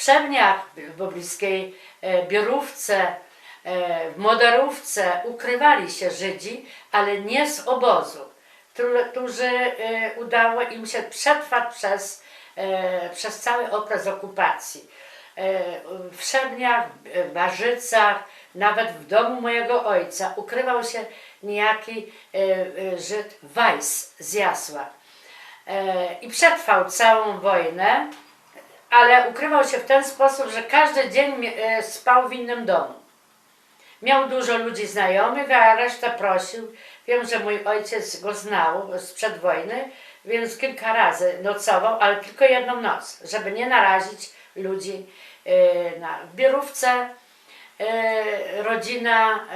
Wszędniach, w pobliskiej e, Biorówce, e, w Moderówce ukrywali się Żydzi, ale nie z obozu, którzy- e, udało im się przetrwać przez, przez cały okres okupacji. W Szemniach, w Barzycach, nawet w domu mojego ojca ukrywał się niejaki Żyd Weiss z Jasła. I przetrwał całą wojnę, ale ukrywał się w ten sposób, że każdy dzień e, spał w innym domu. Miał dużo ludzi znajomych, a resztę prosił. Wiem, że mój ojciec go znał sprzed wojny, więc kilka razy nocował, ale tylko jedną noc, żeby nie narazić ludzi e, na w Biurówce. e, Rodzina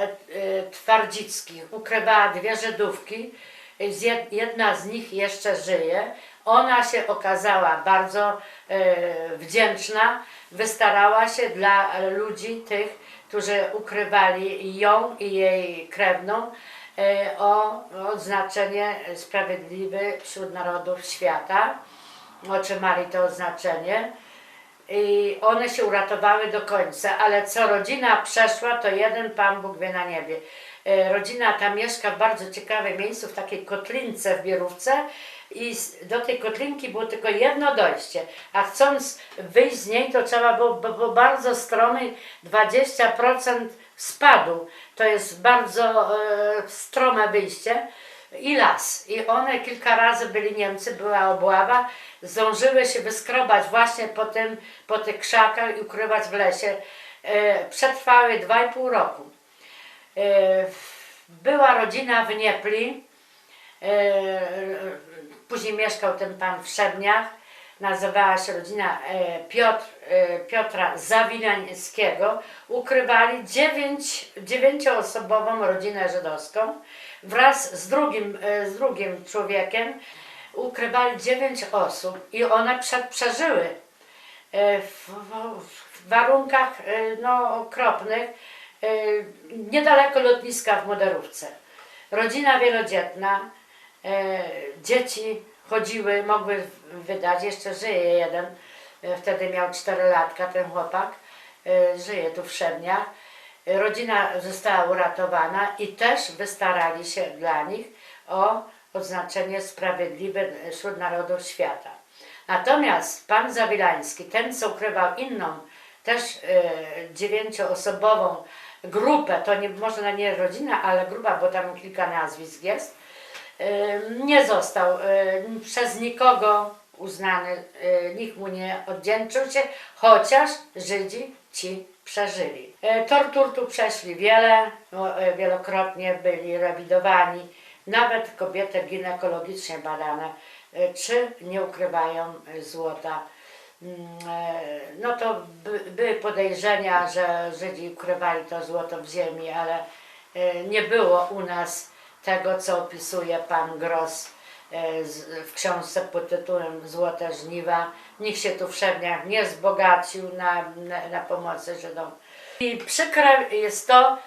Twardzickich ukrywała dwie Żydówki. Jedna z nich jeszcze żyje. Ona się okazała bardzo e, wdzięczna, wystarała się dla ludzi tych, którzy ukrywali ją i jej krewną e, o odznaczenie sprawiedliwy wśród narodów świata. Otrzymali to oznaczenie i one się uratowały do końca, ale co rodzina przeszła, to jeden Pan Bóg wie na niebie. E, Rodzina ta mieszka w bardzo ciekawym miejscu, w takiej kotlince w Bierówce i do tej kotlinki było tylko jedno dojście, a chcąc wyjść z niej, to trzeba było, bo było bardzo stromy, 20% spadu. To jest bardzo e, strome wyjście i las. I one kilka razy byli Niemcy, była obława, zdążyły się wyskrobać właśnie po, tym, po tych krzakach i ukrywać w lesie. E, przetrwały dwa i pół roku. E, była rodzina w Niepli, e, później mieszkał ten pan w Szemniach, nazywała się rodzina e, Piotr, e, Piotra Zawilańskiego. Ukrywali dziewięć, dziewięcioosobową rodzinę żydowską wraz z drugim, e, z drugim człowiekiem. Ukrywali dziewięć osób i one prze, przeżyły w, w, warunkach no, okropnych niedaleko lotniska w Moderówce. Rodzina wielodzietna, dzieci chodziły, mogły wydać, jeszcze żyje jeden, e, wtedy miał 4 latka ten chłopak, e, żyje tu w Szemniach. E, Rodzina została uratowana i też wystarali się dla nich o oznaczenie sprawiedliwe wśród narodów świata. Natomiast pan Zawilański, ten co ukrywał inną, też e, dziewięcioosobową grupę, to nie można nie rodzina, ale grupa, bo tam kilka nazwisk jest, e, nie został przez nikogo uznany, nikt mu nie oddzięczył się, chociaż Żydzi ci przeżyli. E, Tortur tu przeszli wiele, no, e, wielokrotnie byli rewidowani, nawet kobiety ginekologicznie badane, e, czy nie ukrywają złota. No to by, były podejrzenia, że Żydzi ukrywali to złoto w ziemi, ale nie było u nas tego, co opisuje pan Gross e, w książce pod tytułem Złote żniwa. Nikt się tu w Szemniach nie wzbogacił na, na, na pomocy Żydom. I przykre jest to,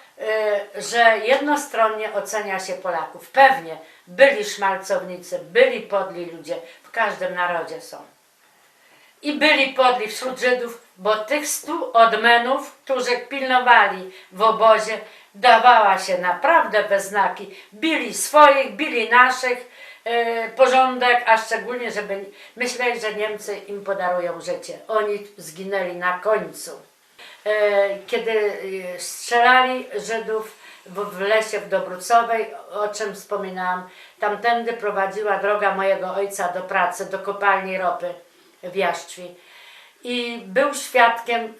y, że jednostronnie ocenia się Polaków. Pewnie byli szmalcownicy, byli podli ludzie, w każdym narodzie są. I byli podli wśród Żydów, bo tych stu odmenów, którzy pilnowali w obozie, dawała się naprawdę we znaki. Bili swoich, bili naszych, e, porządek, a szczególnie, żeby myśleli, że Niemcy im podarują życie. Oni zginęli na końcu. E, kiedy e, strzelali Żydów w, w lesie w Dobrucowej, o czym wspominałam, tamtędy prowadziła droga mojego ojca do pracy, do kopalni ropy w Jaszczwi. I był świadkiem,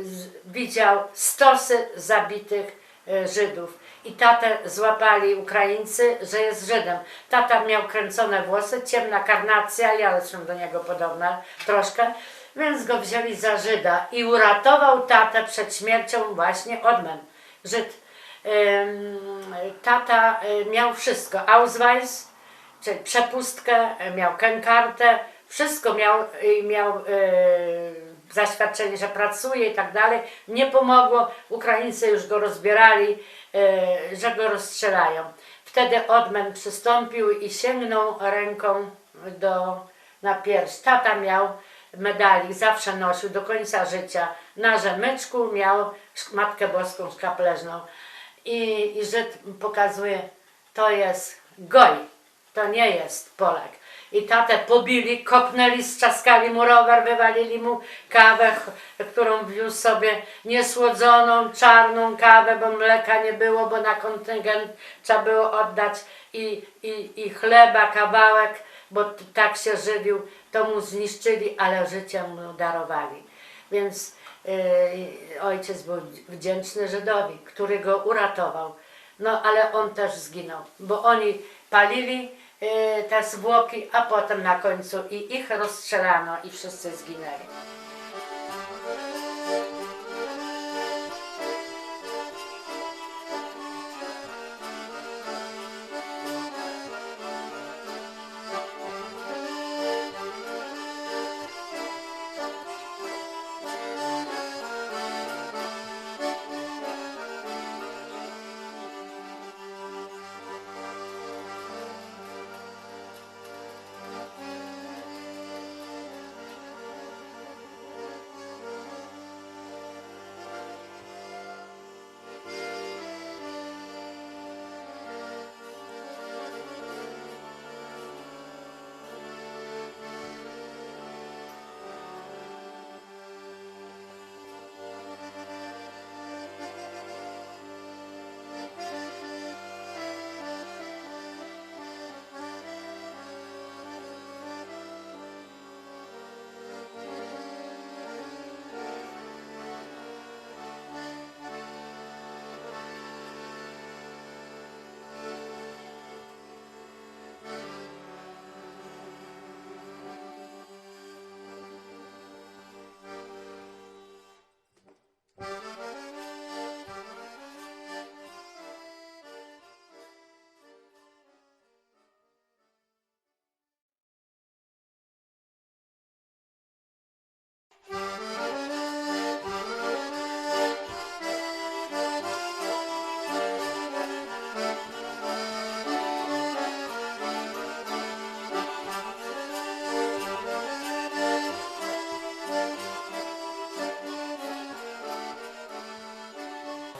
z, widział stosy zabitych e, Żydów. I tatę złapali Ukraińcy, że jest Żydem. Tata miał kręcone włosy, ciemna karnacja, ja jestem do niego podobna troszkę, więc go wzięli za Żyda i uratował tatę przed śmiercią właśnie Odmen, Żyd. Tata y, miał wszystko, Ausweis, czyli przepustkę, y, miał kękartę, wszystko miał, y, miał y, zaświadczenie, że pracuje i tak dalej. Nie pomogło, Ukraińcy już go rozbierali, y, że go rozstrzelają. Wtedy Odmen przystąpił i sięgnął ręką do, na pierś. Tata miał medalik zawsze nosił do końca życia. Na rzemyczku miał Matkę Boską szkapleżną. I, I Żyd pokazuje, to jest goj, to nie jest Polak. I tatę pobili, kopnęli, strzaskali mu rower, wywalili mu kawę, którą wiózł sobie, niesłodzoną, czarną kawę, bo mleka nie było, bo na kontyngent trzeba było oddać i, i, i chleba, kawałek, bo tak się żywił, to mu zniszczyli, ale życie mu darowali. Więc yy, ojciec był wdzięczny Żydowi, który go uratował. No ale on też zginął, bo oni palili te zwłoki, a potem na końcu i ich rozstrzelano i wszyscy zginęli.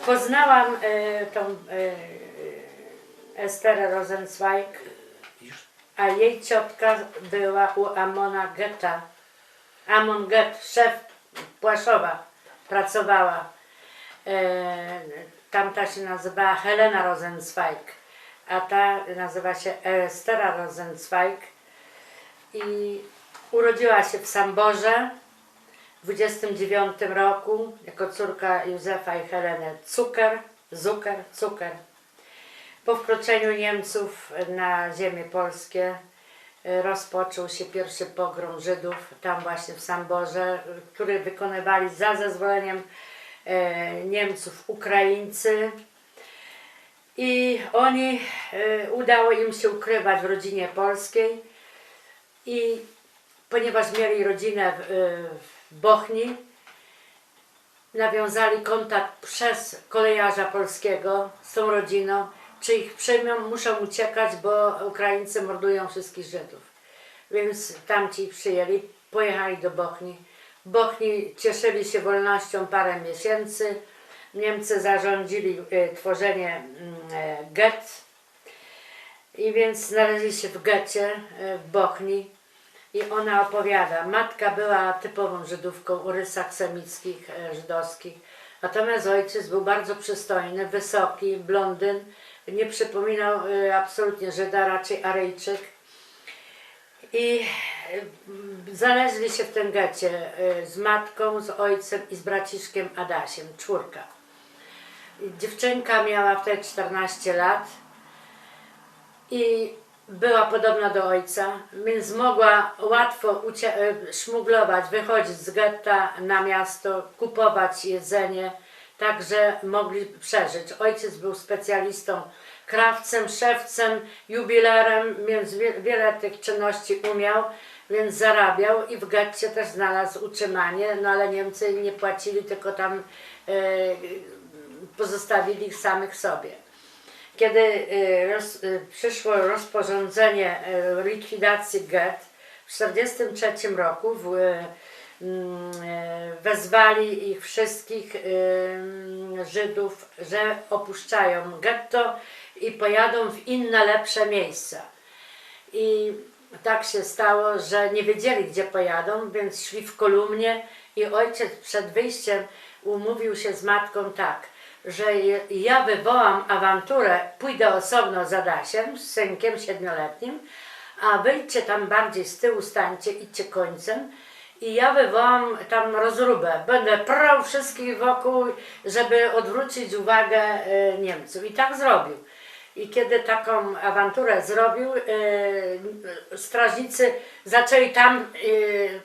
Poznałam e, tą e, Esterę Rosenzweig, a jej ciotka była u Amona Getta. Amon Gett, szef Płaszowa, pracowała. E, tamta się nazywała Helena Rosenzweig, a ta nazywa się Estera Rosenzweig i urodziła się w Samborze w 29 roku jako córka Józefa i Heleny Cuker, Zucker, Cuker. Po wkroczeniu Niemców na ziemię polskie e, rozpoczął się pierwszy pogrom Żydów tam właśnie w Samborze, który wykonywali za zezwoleniem e, Niemców Ukraińcy. I oni, e, udało im się ukrywać w rodzinie polskiej i ponieważ mieli rodzinę w, y, w Bochni, nawiązali kontakt przez kolejarza polskiego z tą rodziną, czy ich przyjmą, muszą uciekać, bo Ukraińcy mordują wszystkich Żydów. Więc tamci przyjęli, pojechali do Bochni. Bochni cieszyli się wolnością parę miesięcy. Niemcy zarządzili y, tworzenie e, get i więc znaleźli się w getcie y, w Bochni. I ona opowiada, matka była typową Żydówką o rysach semickich, e, żydowskich. Natomiast ojciec był bardzo przystojny, wysoki, blondyn. Nie przypominał e, absolutnie Żyda, raczej Aryjczyk. I e, znaleźli się w tym getcie z matką, z ojcem i z braciszkiem Adasiem, czwórka. Dziewczynka miała wtedy 14 lat i była podobna do ojca, więc mogła łatwo e, szmuglować, wychodzić z getta na miasto, kupować jedzenie, także mogli przeżyć. Ojciec był specjalistą, krawcem, szewcem, jubilerem, więc wie- wiele tych czynności umiał, więc zarabiał i w getcie też znalazł utrzymanie, no ale Niemcy nie płacili, tylko tam e, pozostawili ich samych sobie. Kiedy y, roz, y, przyszło rozporządzenie y, likwidacji get, w 1943 roku w, mm, wezwali ich wszystkich mm, Żydów, że opuszczają getto i pojadą w inne, lepsze miejsca. I tak się stało, że nie wiedzieli, gdzie pojadą, więc szli w kolumnie i ojciec przed wyjściem umówił się z matką tak, że ja wywołam awanturę, pójdę osobno za Dasiem, z synkiem siedmioletnim, a wyjdźcie tam bardziej z tyłu, stańcie, idźcie końcem i ja wywołam tam rozróbę. Będę prał wszystkich wokół, żeby odwrócić uwagę e, Niemców. I tak zrobił. I kiedy taką awanturę zrobił, e, strażnicy zaczęli tam e,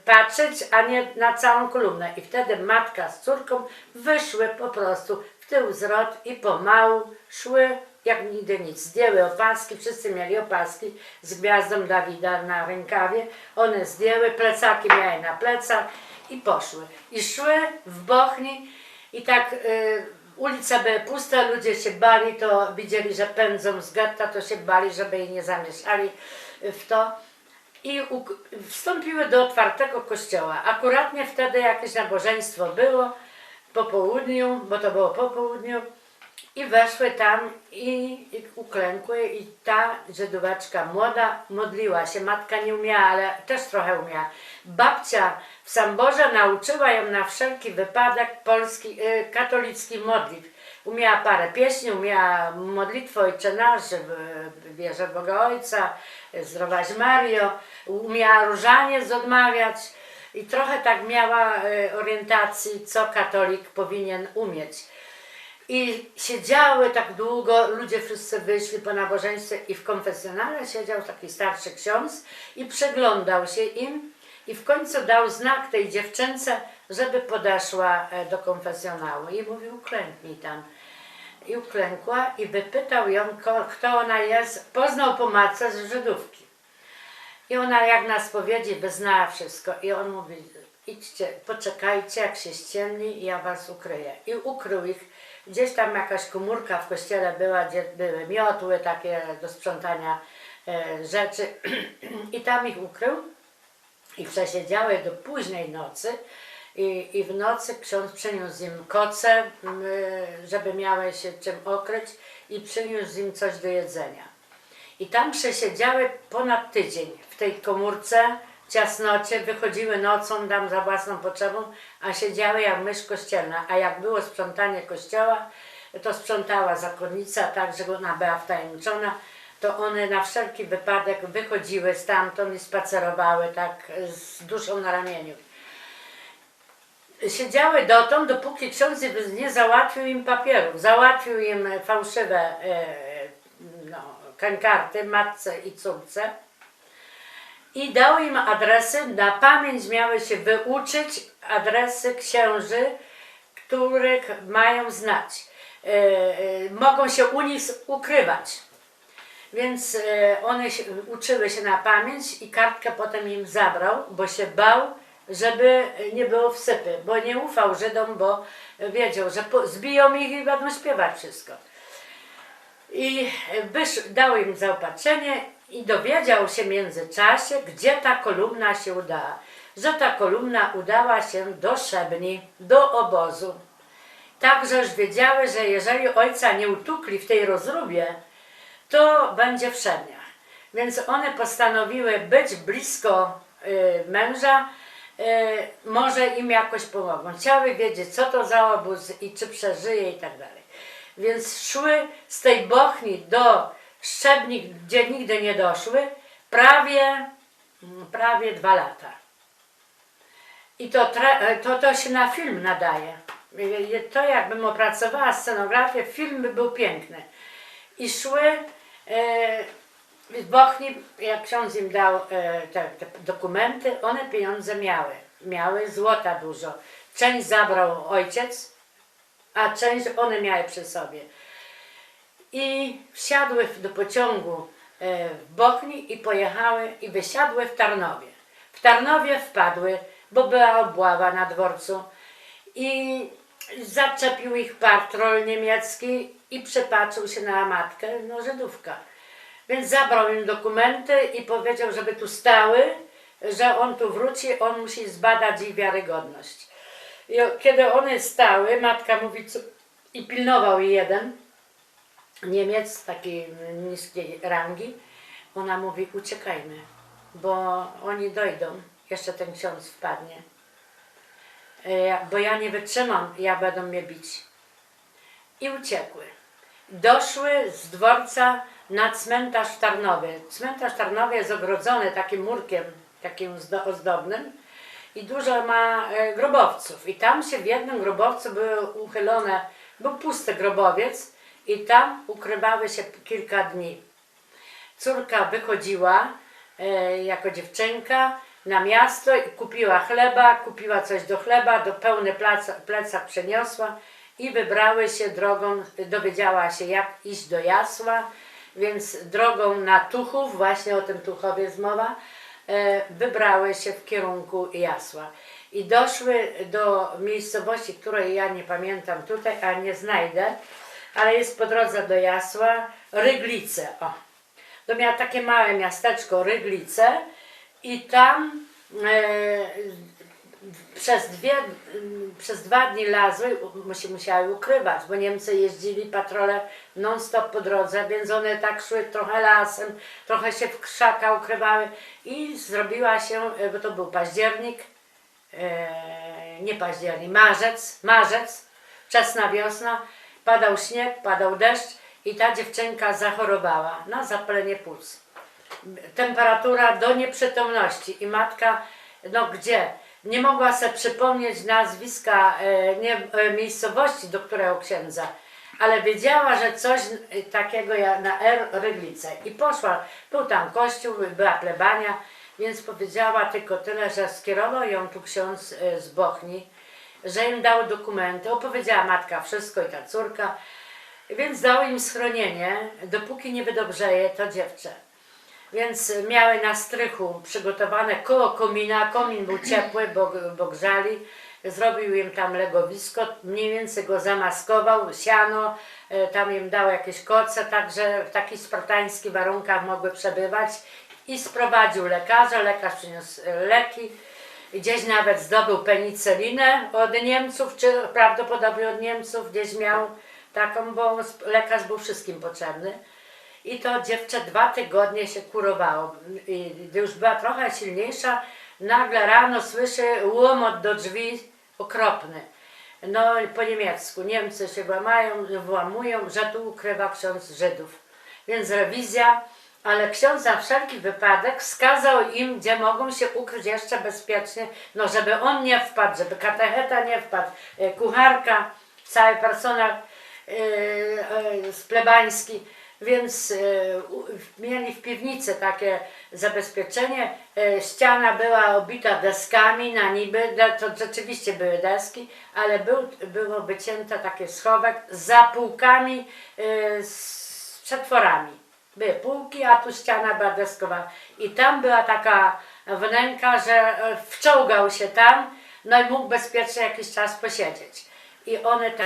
patrzeć, a nie na całą kolumnę. I wtedy matka z córką wyszły po prostu w tył zwrot i pomału szły jak nigdy nic. Zdjęły opaski, wszyscy mieli opaski z gwiazdą Dawida na rękawie. One zdjęły, plecaki miały na plecach i poszły. I szły w Bochni i tak y, ulice były puste, ludzie się bali, to widzieli, że pędzą z getta, to się bali, żeby jej nie zamieszali w to. I wstąpiły do otwartego kościoła. Akuratnie wtedy jakieś nabożeństwo było po południu, bo to było po południu. I weszły tam i, i uklękły i ta Żydóweczka młoda modliła się. Matka nie umiała, ale też trochę umiała. Babcia w Samborze nauczyła ją na wszelki wypadek polski, y, katolicki modlitw. Umiała parę pieśni, umiała modlitwę Ojcze Nasz, y, wierzę Boga Ojca, y, zdrowaś Mario, umiała różaniec odmawiać i trochę tak miała y, orientacji, co katolik powinien umieć. I siedziały tak długo, ludzie wszyscy wyszli po nabożeństwie i w konfesjonale siedział taki starszy ksiądz i przeglądał się im i w końcu dał znak tej dziewczynce, żeby podeszła e, do konfesjonału i mówił klęknij tam. I uklękła i wypytał ją, kto ona jest, poznał po matce z Żydówki. I ona jak na spowiedzi wyznała wszystko. I on mówi, idźcie, poczekajcie, jak się ściemni ja was ukryję. I ukrył ich. Gdzieś tam jakaś komórka w kościele była, gdzie były miotły takie do sprzątania e, rzeczy. I tam ich ukrył. I przesiedziały do późnej nocy. I, I w nocy ksiądz przyniósł im koce, m, żeby miały się czym okryć i przyniósł im coś do jedzenia. I tam przesiedziały ponad tydzień w tej komórce, ciasnocie, wychodziły nocą tam za własną potrzebą, a siedziały jak mysz kościelna. A jak było sprzątanie kościoła, to sprzątała zakonnica, tak, że ona była wtajemniczona, to one na wszelki wypadek wychodziły stamtąd i spacerowały tak z duszą na ramieniu. Siedziały dotąd, dopóki ksiądz nie załatwił im papierów, załatwił im fałszywe e, kankarty matce i córce i dał im adresy, na pamięć miały się wyuczyć adresy księży, których mają znać. E, e, mogą się u nich ukrywać. Więc e, one się, uczyły się na pamięć i kartkę potem im zabrał, bo się bał, żeby nie było wsypy, bo nie ufał Żydom, bo wiedział, że zbiją ich i będą śpiewać wszystko. I wysz, dał im zaopatrzenie i dowiedział się w międzyczasie, gdzie ta kolumna się udała. Że ta kolumna udała się do Szebni, do obozu. Także wiedziały, że jeżeli ojca nie utukli w tej rozróbie, to będzie w Szebniach. Więc one postanowiły być blisko y, męża, y, może im jakoś pomogą. Chciały wiedzieć, co to za obóz i czy przeżyje i tak dalej. Więc szły z tej Bochni do Szczebni, gdzie nigdy nie doszły, prawie, mm, prawie dwa lata. I to, tra- to, to się na film nadaje. To jakbym opracowała scenografię, film by był piękny. I szły e, Bochni, jak ksiądz im dał e, te, te dokumenty, one pieniądze miały. Miały złota dużo. Część zabrał ojciec, a część one miały przy sobie. I wsiadły do pociągu e, w Bochni i pojechały i wysiadły w Tarnowie. W Tarnowie wpadły, bo była obława na dworcu i zaczepił ich patrol niemiecki i przepatrzył się na matkę, no Żydówka. Więc zabrał im dokumenty i powiedział, żeby tu stały że on tu wróci, on musi zbadać ich wiarygodność. I kiedy one stały, matka mówi, co, i pilnował jeden, Niemiec takiej niskiej rangi, ona mówi, uciekajmy, bo oni dojdą, jeszcze ten ksiądz wpadnie. E, Bo ja nie wytrzymam, ja będą mnie bić. I uciekły. Doszły z dworca na cmentarz w Tarnowie. Cmentarz w Tarnowie jest ogrodzony takim murkiem, takim zdo- ozdobnym i dużo ma e, grobowców. I tam się w jednym grobowcu były uchylone, był pusty grobowiec i tam ukrywały się kilka dni. Córka wychodziła e, jako dziewczynka na miasto i kupiła chleba, kupiła coś do chleba, do pełny placa, plecak przeniosła i wybrały się drogą, dowiedziała się jak iść do Jasła, więc drogą na Tuchów, właśnie o tym Tuchowie jest mowa, wybrały się w kierunku Jasła. I doszły do miejscowości, której ja nie pamiętam tutaj, a nie znajdę, ale jest po drodze do Jasła, Ryglice. O. To miała takie małe miasteczko Ryglice i tam e, przez, dwie, przez dwa dni lazły, się musiały ukrywać, bo Niemcy jeździli patrole non-stop po drodze, więc one tak szły trochę lasem, trochę się w krzaka ukrywały i zrobiła się, e, bo to był październik, e, nie październik, marzec, marzec, wczesna wiosna, padał śnieg, padał deszcz i ta dziewczynka zachorowała na zapalenie płuc. Temperatura do nieprzytomności i matka, no gdzie? Nie mogła sobie przypomnieć nazwiska e, nie, e, miejscowości, do którego księdza, ale wiedziała, że coś e, takiego na R Ryglice. I poszła, był tam kościół, była plebania, więc powiedziała tylko tyle, że skierował ją tu ksiądz z Bochni, że im dał dokumenty, opowiedziała matka wszystko i ta córka, więc dał im schronienie, dopóki nie wydobrzeje to dziewczę. Więc miały na strychu przygotowane koło komina, komin był ciepły, bo, bo grzali, zrobił im tam legowisko, mniej więcej go zamaskował, siano, e, tam im dał jakieś koce, także w takich spartańskich warunkach mogły przebywać. I sprowadził lekarza, lekarz przyniósł e, leki, gdzieś nawet zdobył penicylinę od Niemców, czy prawdopodobnie od Niemców, gdzieś miał taką, bo lekarz był wszystkim potrzebny. I to dziewczę dwa tygodnie się kurowało. I gdy już była trochę silniejsza, nagle rano słyszy łomot do drzwi okropny. No po niemiecku. Niemcy się włamają, włamują, że tu ukrywa ksiądz Żydów. Więc rewizja, ale ksiądz na wszelki wypadek wskazał im, gdzie mogą się ukryć jeszcze bezpiecznie, no żeby on nie wpadł, żeby katecheta nie wpadł, e, kucharka, cały personel e, z plebański. Więc e, mieli w piwnicy takie zabezpieczenie. E, ściana była obita deskami na niby, to rzeczywiście były deski, ale był, było wycięte takie schowek za półkami e, z przetworami. Były półki, a tu ściana była deskowa. I tam była taka wnęka, że wczołgał się tam, no i mógł bezpiecznie jakiś czas posiedzieć. I one te